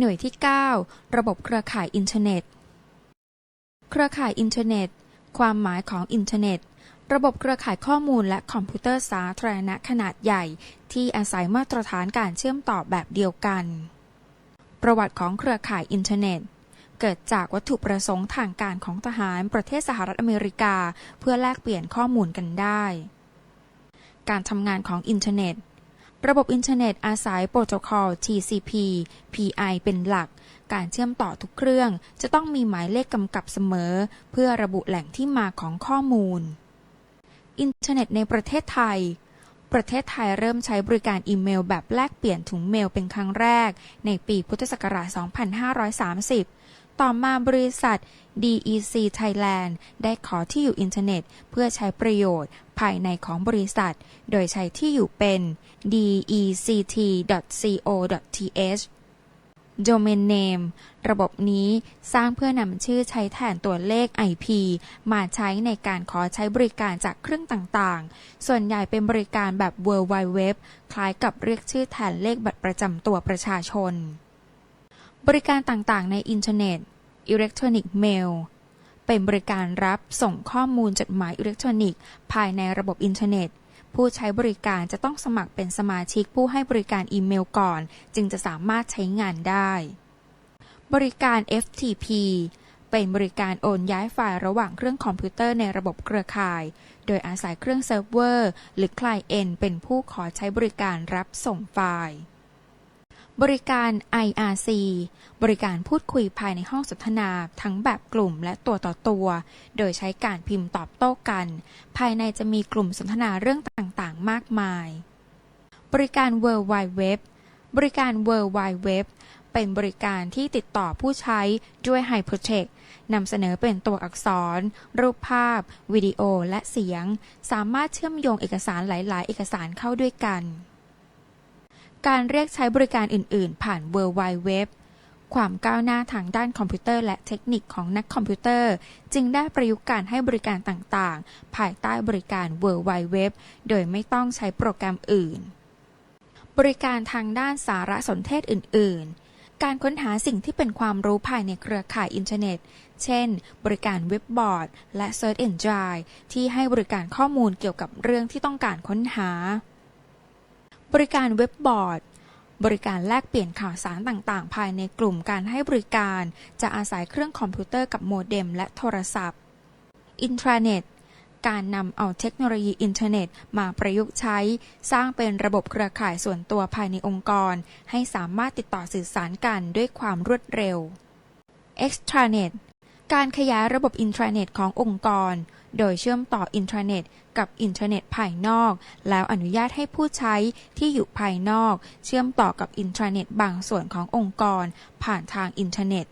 หน่วยที่ 9 ระบบเครือข่ายอินเทอร์เน็ต เครือข่ายอินเทอร์เน็ต ความหมายของอินเทอร์เน็ต ระบบเครือข่ายข้อมูลและคอมพิวเตอร์สาธารณะขนาดใหญ่ ที่อาศัยมาตรฐานการเชื่อมต่อแบบเดียวกัน ประวัติของเครือข่ายอินเทอร์เน็ตเกิดจากวัตถุประสงค์ทางการของทหารประเทศสหรัฐอเมริกา เพื่อแลกเปลี่ยนข้อมูลกันได้ การทำงานของอินเทอร์เน็ต ระบบอินเทอร์เน็ตอาศัยโปรโตคอล TCP PI เป็นหลัก การเชื่อมต่อทุกเครื่อง จะต้องมีหมายเลขกำกับเสมอ เพื่อระบุแหล่งที่มาของข้อมูล อินเทอร์เน็ตในประเทศไทย ประเทศไทยเริ่มใช้บริการอีเมลแบบแลกเปลี่ยนถุงเมลเป็นครั้งแรก ในปีพุทธศักราช 2530 ต่อมาบริษัท DEC Thailand ได้ขอที่อยู่อินเทอร์เน็ต เพื่อใช้ประโยชน์ภายในของบริษัท โดยใช้ที่อยู่เป็น dect.co.th Domain Name ระบบนี้สร้างเพื่อนำชื่อใช้แทนตัวเลข IP มาใช้ในการขอใช้บริการจากเครื่องต่างๆ ส่วนใหญ่เป็นบริการแบบ World Wide Web คล้ายกับเรียกชื่อแทนเลขบัตรประจำตัวประชาชน บริการต่างๆ ในอินเทอร์เน็ต Electronic Mail เป็นบริการรับส่งข้อมูลจดหมายอิเล็กทรอนิกส์ภายในระบบอินเทอร์เน็ต ผู้ใช้บริการจะต้องสมัครเป็นสมาชิกผู้ให้บริการอีเมลก่อน จึงจะสามารถใช้งานได้ บริการ FTP เป็นบริการโอนย้ายไฟล์ระหว่างเครื่องคอมพิวเตอร์ในระบบเครือข่าย โดยอาศัยเครื่องเซิร์ฟเวอร์ หรือคลายเอนเป็นผู้ขอใช้บริการรับส่งไฟล์ บริการ IRC บริการพูดคุยภายในห้องสนทนา ทั้งแบบกลุ่มและตัวต่อตัว โดยใช้การพิมพ์ตอบโต้กัน ภายในจะมีกลุ่มสนทนาเรื่องต่างๆ มากมาย บริการ World Wide Web บริการ World Wide Web เป็นบริการที่ติดต่อผู้ใช้ด้วย Hypertext นำเสนอเป็นตัวอักษร รูปภาพ วิดีโอ และเสียง สามารถเชื่อมโยงเอกสารหลาย ๆ เอกสารเข้าด้วยกัน การเรียกใช้บริการอื่น ๆ ผ่าน World Wide Web ความก้าวหน้าทางด้านคอมพิวเตอร์และเทคนิคของนักคอมพิวเตอร์ จึงได้ประยุกต์การให้บริการต่าง ๆ ภายใต้บริการ World Wide Web โดยไม่ต้องใช้โปรแกรมอื่น บริการทางด้านสารสนเทศอื่น ๆ การค้นหาสิ่งที่เป็นความรู้ภายในเครือข่ายอินเทอร์เน็ต เช่น บริการเว็บบอร์ด และ Search Engine ที่ให้บริการข้อมูลเกี่ยวกับเรื่องที่ต้องการค้นหา บริการเว็บบอร์ด บริการแลกเปลี่ยนข่าวสารต่างๆ ภายในกลุ่มการให้บริการ จะอาศัยเครื่องคอมพิวเตอร์กับโมเด็มและโทรศัพท์ อินทราเน็ต การนำเอาเทคโนโลยีอินเทอร์เน็ตมาประยุกต์ใช้ สร้างเป็นระบบเครือข่ายส่วนตัวภายในองค์กร ให้สามารถติดต่อสื่อสารกันด้วยความรวดเร็ว Extranet การขยายระบบอินทราเน็ตขององค์กร โดยเชื่อมต่ออินเทอร์เน็ต กับอินเทอร์เน็ตภายนอก แล้วอนุญาตให้ผู้ใช้ที่อยู่ภายนอก เชื่อมต่อกับอินเทอร์เน็ตบางส่วนขององค์กร ผ่านทางอินเทอร์เน็ต